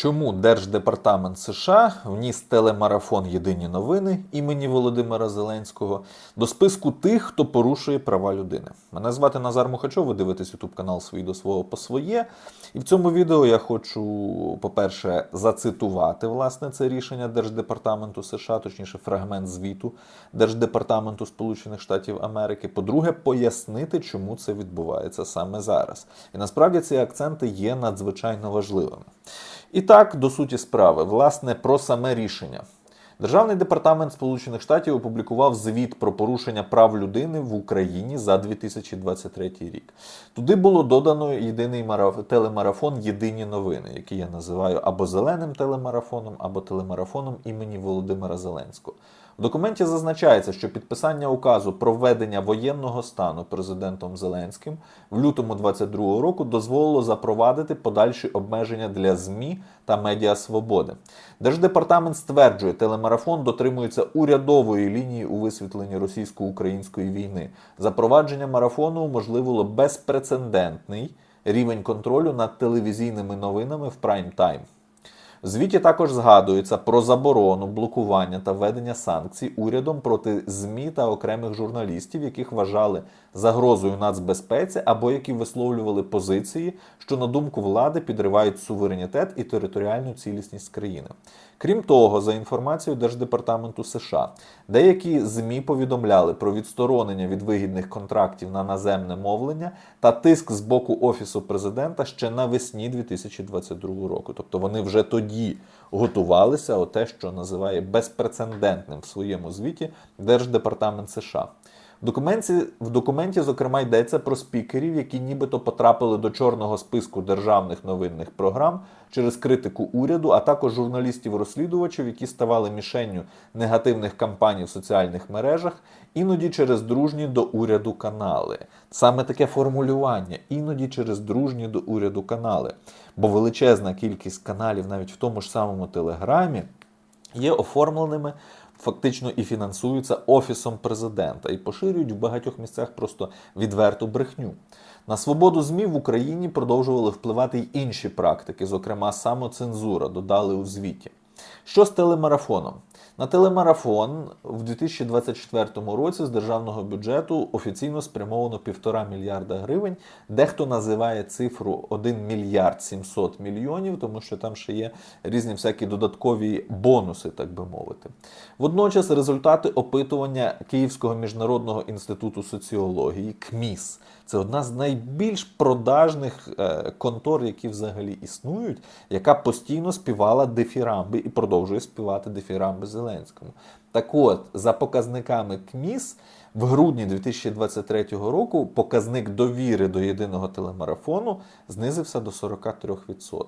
Чому Держдепартамент США вніс телемарафон Єдині новини імені Володимира Зеленського до списку тих, хто порушує права людини? Мене звати Назар Мухачов, ви дивитесь YouTube канал «Свій до свого по своє. І в цьому відео я хочу, по-перше, зацитувати власне це рішення Держдепартаменту США, точніше, фрагмент звіту Держдепартаменту Сполучених Штатів Америки. По-друге, пояснити, чому це відбувається саме зараз. І насправді ці акценти є надзвичайно важливими. І так, до суті справи, власне, про саме рішення. Державний департамент Сполучених Штатів опублікував звіт про порушення прав людини в Україні за 2023 рік. Туди було додано єдиний мараф- телемарафон Єдині новини, який я називаю або зеленим телемарафоном, або телемарафоном імені Володимира Зеленського. В документі зазначається, що підписання указу про введення воєнного стану президентом Зеленським в лютому 2022 року дозволило запровадити подальші обмеження для ЗМІ та медіасвободи. Держдепартамент стверджує, телемарафон дотримується урядової лінії у висвітленні російсько-української війни. Запровадження марафону уможливило безпрецедентний рівень контролю над телевізійними новинами в прайм-тайм. В звіті також згадується про заборону, блокування та введення санкцій урядом проти ЗМІ та окремих журналістів, яких вважали загрозою нацбезпеці або які висловлювали позиції, що на думку влади підривають суверенітет і територіальну цілісність країни. Крім того, за інформацією Держдепартаменту США, деякі ЗМІ повідомляли про відсторонення від вигідних контрактів на наземне мовлення та тиск з боку Офісу президента ще навесні 2022 року. Тобто вони вже тоді готувалися о те, що називає безпрецедентним в своєму звіті Держдепартамент США. В документі, в документі, зокрема, йдеться про спікерів, які нібито потрапили до чорного списку державних новинних програм через критику уряду, а також журналістів-розслідувачів, які ставали мішенню негативних кампаній в соціальних мережах, іноді через дружні до уряду канали. Саме таке формулювання, іноді через дружні до уряду канали. Бо величезна кількість каналів, навіть в тому ж самому Телеграмі, є оформленими фактично і фінансуються офісом президента і поширюють в багатьох місцях просто відверту брехню. На свободу ЗМІ в Україні продовжували впливати й інші практики, зокрема самоцензура, додали у звіті. Що з телемарафоном? На телемарафон в 2024 році з державного бюджету офіційно спрямовано півтора мільярда гривень. Дехто називає цифру 1 мільярд 700 мільйонів, тому що там ще є різні всякі додаткові бонуси, так би мовити. Водночас результати опитування Київського міжнародного інституту соціології КМІС. Це одна з найбільш продажних е, контор, які взагалі існують, яка постійно співала дефірамби і продовжує співати дефірамби Зеленському. Так от, за показниками КМІС, в грудні 2023 року показник довіри до єдиного телемарафону знизився до 43%.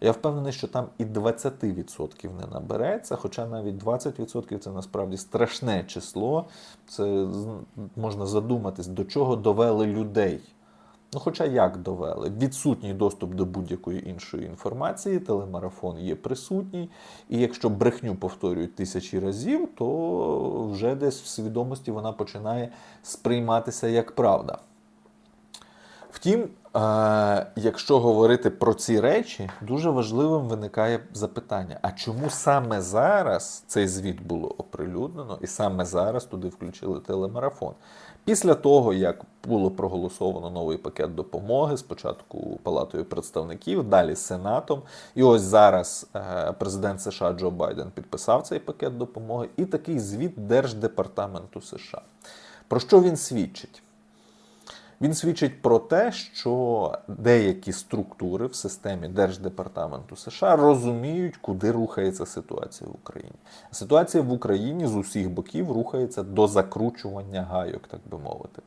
Я впевнений, що там і 20% не набереться, хоча навіть 20% це насправді страшне число. Це можна задуматись, до чого довели людей. Ну, хоча як довели? Відсутній доступ до будь-якої іншої інформації, телемарафон є присутній, і якщо брехню повторюють тисячі разів, то вже десь в свідомості вона починає сприйматися як правда. Втім, якщо говорити про ці речі, дуже важливим виникає запитання: а чому саме зараз цей звіт було оприлюднено, і саме зараз туди включили телемарафон? Після того, як було проголосовано новий пакет допомоги, спочатку Палатою представників, далі Сенатом, і ось зараз е, президент США Джо Байден підписав цей пакет допомоги, і такий звіт Держдепартаменту США. Про що він свідчить? Він свідчить про те, що деякі структури в системі Держдепартаменту США розуміють, куди рухається ситуація в Україні. Ситуація в Україні з усіх боків рухається до закручування гайок, так би мовити.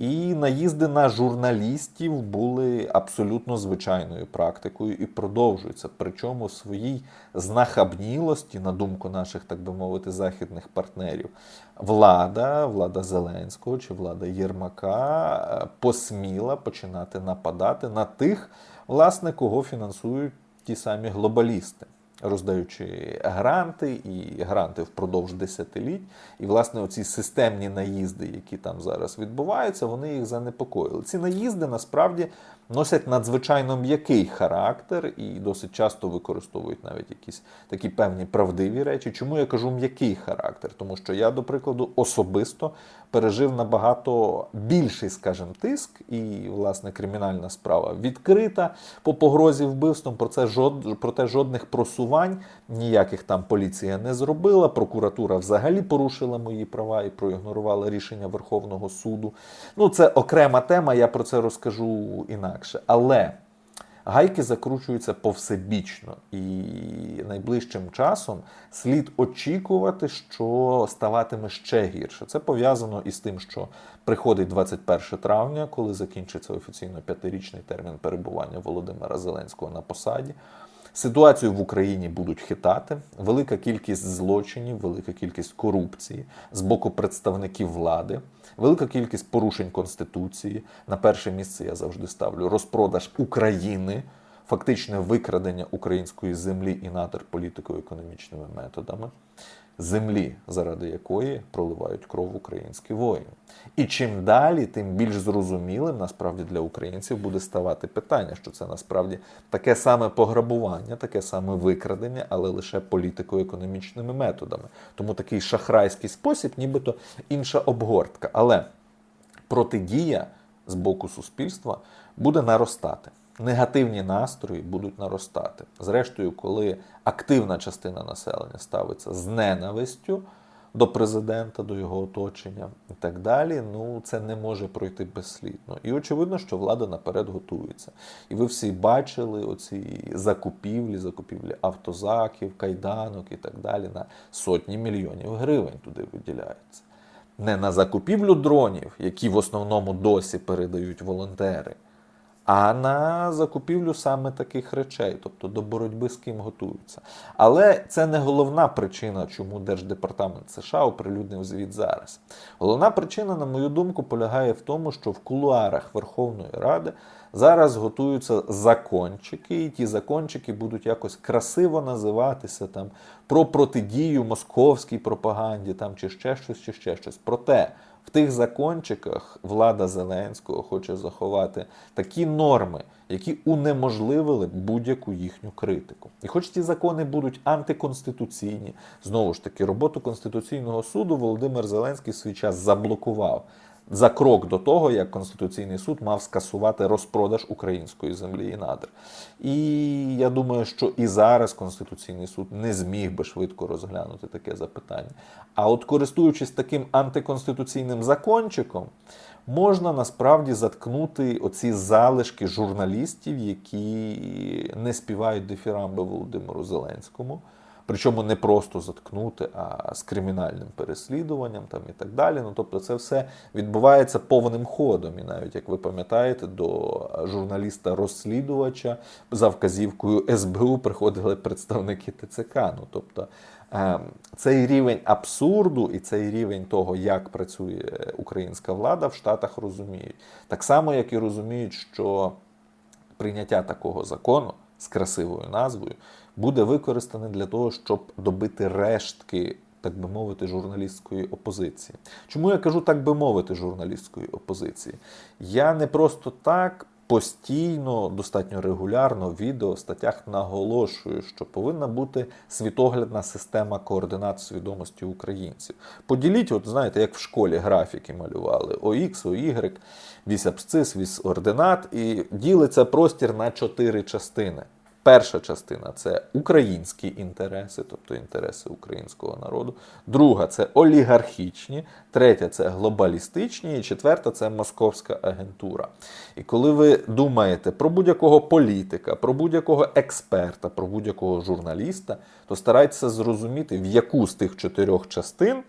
І наїзди на журналістів були абсолютно звичайною практикою і продовжуються. Причому в своїй знахабнілості, на думку наших, так би мовити, західних партнерів, влада, влада Зеленського чи влада Єрмака е, посміла починати нападати на тих, власне, кого фінансують ті самі глобалісти роздаючи гранти і гранти впродовж десятиліть. І, власне, оці системні наїзди, які там зараз відбуваються, вони їх занепокоїли. Ці наїзди насправді носять надзвичайно м'який характер і досить часто використовують навіть якісь такі певні правдиві речі. Чому я кажу м'який характер? Тому що я, до прикладу, особисто пережив набагато більший, скажімо, тиск, і власне кримінальна справа відкрита по погрозі вбивством. Про це жод... проте жодних просувань ніяких там поліція не зробила. Прокуратура взагалі порушила мої права і проігнорувала рішення Верховного суду. Ну, це окрема тема, я про це розкажу інакше. Але гайки закручуються повсебічно, і найближчим часом слід очікувати, що ставатиме ще гірше. Це пов'язано із тим, що приходить 21 травня, коли закінчиться офіційно п'ятирічний термін перебування Володимира Зеленського на посаді. Ситуацію в Україні будуть хитати. Велика кількість злочинів, велика кількість корупції з боку представників влади, велика кількість порушень конституції. На перше місце я завжди ставлю розпродаж України, фактичне викрадення української землі і натер політико-економічними методами. Землі, заради якої проливають кров українські воїни. І чим далі, тим більш зрозумілим насправді для українців буде ставати питання, що це насправді таке саме пограбування, таке саме викрадення, але лише політико-економічними методами. Тому такий шахрайський спосіб, нібито інша обгортка. Але протидія з боку суспільства буде наростати. Негативні настрої будуть наростати. Зрештою, коли активна частина населення ставиться з ненавистю до президента, до його оточення і так далі, ну це не може пройти безслідно. І очевидно, що влада наперед готується. І ви всі бачили оці закупівлі, закупівлі автозаків, кайданок і так далі на сотні мільйонів гривень туди виділяється. Не на закупівлю дронів, які в основному досі передають волонтери а на закупівлю саме таких речей, тобто до боротьби з ким готуються. Але це не головна причина, чому Держдепартамент США оприлюднив звіт зараз. Головна причина, на мою думку, полягає в тому, що в кулуарах Верховної Ради зараз готуються закончики, і ті закончики будуть якось красиво називатися там про протидію московській пропаганді, там чи ще щось, чи ще щось. Проте в тих закончиках влада Зеленського хоче заховати такі норми, які унеможливили будь-яку їхню критику. І хоч ці закони будуть антиконституційні, знову ж таки, роботу Конституційного суду Володимир Зеленський в свій час заблокував. За крок до того, як Конституційний суд мав скасувати розпродаж української землі і надр. І я думаю, що і зараз Конституційний суд не зміг би швидко розглянути таке запитання. А от користуючись таким антиконституційним закончиком, можна насправді заткнути оці залишки журналістів, які не співають дифірамби Володимиру Зеленському. Причому не просто заткнути, а з кримінальним переслідуванням там і так далі. Ну тобто, це все відбувається повним ходом. І навіть як ви пам'ятаєте, до журналіста-розслідувача за вказівкою СБУ приходили представники ТЦК. Ну тобто ем, цей рівень абсурду і цей рівень того, як працює українська влада в Штатах розуміють. Так само, як і розуміють, що прийняття такого закону з красивою назвою буде використане для того, щоб добити рештки. Так би мовити, журналістської опозиції. Чому я кажу так би мовити, журналістської опозиції? Я не просто так постійно, достатньо регулярно в відео, статтях наголошую, що повинна бути світоглядна система координат свідомості українців. Поділіть, от знаєте, як в школі графіки малювали: ОХ, ОY, вісь абсцис, вісь ординат, і ділиться простір на чотири частини. Перша частина це українські інтереси, тобто інтереси українського народу. Друга це олігархічні, третя це глобалістичні, і четверта це московська агентура. І коли ви думаєте про будь-якого політика, про будь-якого експерта, про будь-якого журналіста, то старайтеся зрозуміти, в яку з тих чотирьох частин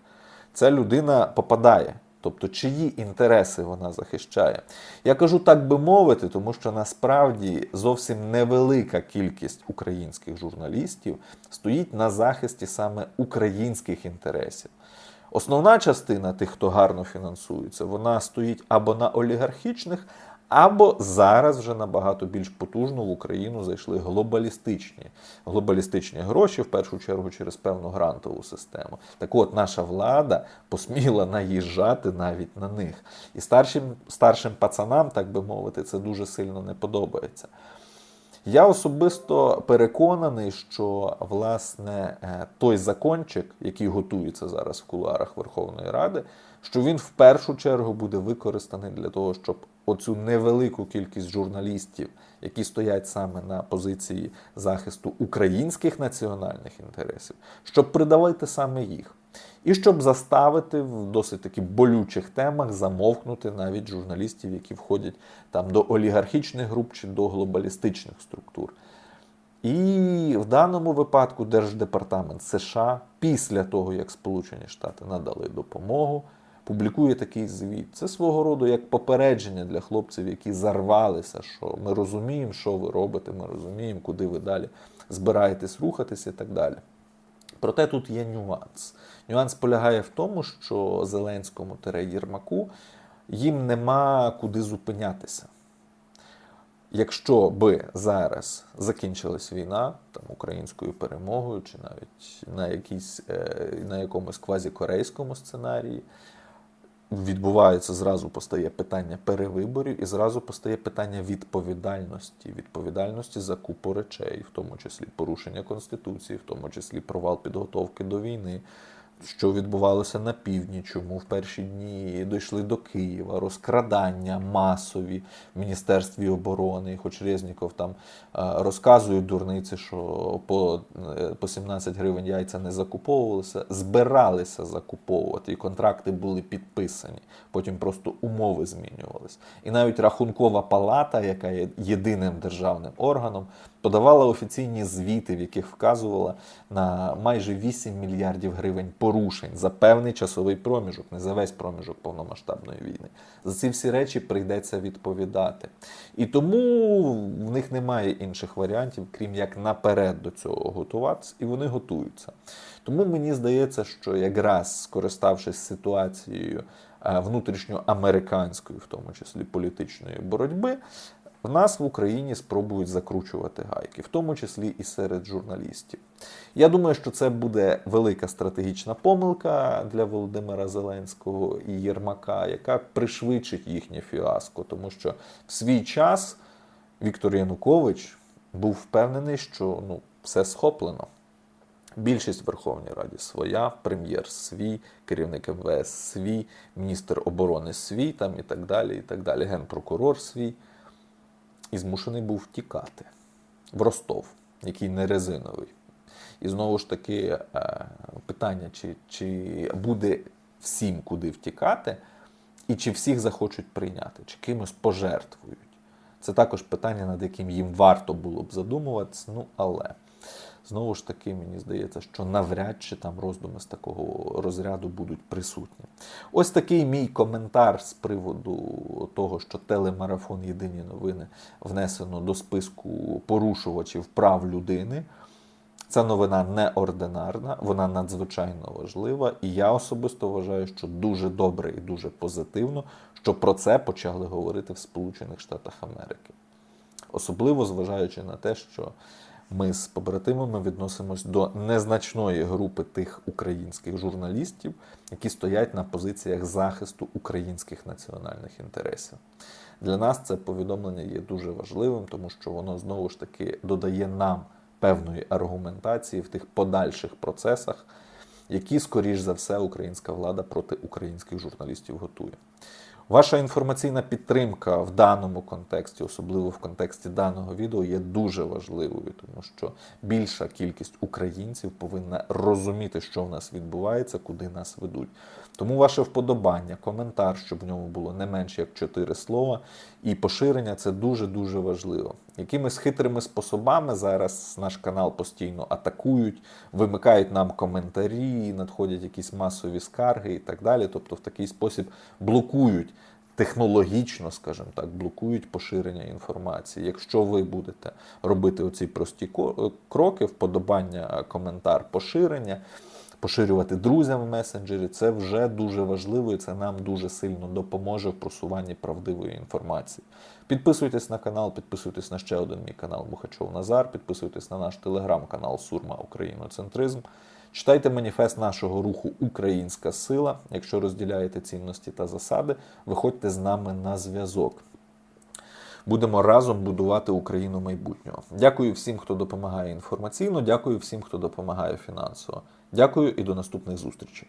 ця людина попадає. Тобто, чиї інтереси вона захищає. Я кажу так би мовити, тому що насправді зовсім невелика кількість українських журналістів стоїть на захисті саме українських інтересів. Основна частина тих, хто гарно фінансується, вона стоїть або на олігархічних, Або зараз вже набагато більш потужно в Україну зайшли глобалістичні глобалістичні гроші, в першу чергу через певну грантову систему. Так от наша влада посміла наїжджати навіть на них. І старшим, старшим пацанам, так би мовити, це дуже сильно не подобається. Я особисто переконаний, що власне е, той закончик, який готується зараз в кулуарах Верховної Ради, що він в першу чергу буде використаний для того, щоб оцю невелику кількість журналістів, які стоять саме на позиції захисту українських національних інтересів, щоб придавати саме їх. І щоб заставити в досить таки болючих темах замовкнути навіть журналістів, які входять там до олігархічних груп чи до глобалістичних структур. І в даному випадку Держдепартамент США після того, як Сполучені Штати надали допомогу, публікує такий звіт. Це свого роду як попередження для хлопців, які зарвалися, що ми розуміємо, що ви робите, ми розуміємо, куди ви далі збираєтесь рухатись і так далі. Проте тут є нюанс. Нюанс полягає в тому, що Зеленському Єрмаку їм нема куди зупинятися. Якщо би зараз закінчилась війна там українською перемогою, чи навіть на якійсь, е, на якомусь квазікорейському сценарії, відбувається зразу постає питання перевиборів, і зразу постає питання відповідальності, відповідальності за купу речей, в тому числі порушення конституції, в тому числі провал підготовки до війни. Що відбувалося на півдні, чому в перші дні дійшли до Києва, розкрадання масові в Міністерстві оборони. Хоч Резніков там розказує дурниці, що по е, по 17 гривень яйця не закуповувалися, збиралися закуповувати, і контракти були підписані. Потім просто умови змінювалися. І навіть рахункова палата, яка є єдиним державним органом, подавала офіційні звіти, в яких вказувала на майже 8 мільярдів гривень порушень за певний часовий проміжок, не за весь проміжок повномасштабної війни. За ці всі речі прийдеться відповідати. І тому в них немає інших варіантів, крім як наперед до цього готуватися, і вони готуються. Тому мені здається, що якраз скориставшись ситуацією е, внутрішньоамериканської, в тому числі політичної боротьби, в нас в Україні спробують закручувати гайки, в тому числі і серед журналістів. Я думаю, що це буде велика стратегічна помилка для Володимира Зеленського і Єрмака, яка пришвидшить їхнє фіаско, тому що в свій час Віктор Янукович був впевнений, що ну, все схоплено. Більшість Верховній Раді своя, прем'єр свій, керівник МВС свій, міністр оборони свій, там і так далі, і так далі, генпрокурор свій і змушений був втікати в Ростов, який не резиновий. І знову ж таки е, питання, чи, чи буде всім куди втікати, і чи всіх захочуть прийняти, чи кимось пожертвують. Це також питання, над яким їм варто було б задумуватися. Ну, але знову ж таки, мені здається, що навряд чи там роздуми з такого розряду будуть присутні. Ось такий мій коментар з приводу того, що телемарафон Єдині новини внесено до списку порушувачів прав людини. Ця новина неординарна, вона надзвичайно важлива, і я особисто вважаю, що дуже добре і дуже позитивно, що про це почали говорити в Сполучених Штатах Америки. Особливо зважаючи на те, що ми з побратимами відносимось до незначної групи тих українських журналістів, які стоять на позиціях захисту українських національних інтересів. Для нас це повідомлення є дуже важливим, тому що воно знову ж таки додає нам певної аргументації в тих подальших процесах, які, скоріш за все, українська влада проти українських журналістів готує. Ваша інформаційна підтримка в даному контексті, особливо в контексті даного відео, є дуже важливою, тому що більша кількість українців повинна розуміти, що в нас відбувається, куди нас ведуть. Тому ваше вподобання, коментар, щоб в ньому було не менше як 4 слова, і поширення це дуже-дуже важливо. Якимись хитрими способами зараз наш канал постійно атакують, вимикають нам коментарі, надходять якісь масові скарги і так далі. Тобто, в такий спосіб блокують. Технологічно, скажімо так, блокують поширення інформації. Якщо ви будете робити оці прості кроки, вподобання, коментар, поширення, поширювати друзям в месенджері. Це вже дуже важливо і це нам дуже сильно допоможе в просуванні правдивої інформації. Підписуйтесь на канал, підписуйтесь на ще один мій канал Бухачов Назар, підписуйтесь на наш телеграм-канал Сурма Україноцентризм. Читайте маніфест нашого руху Українська сила. Якщо розділяєте цінності та засади, виходьте з нами на зв'язок. Будемо разом будувати Україну майбутнього. Дякую всім, хто допомагає інформаційно. Дякую всім, хто допомагає фінансово. Дякую і до наступних зустрічей.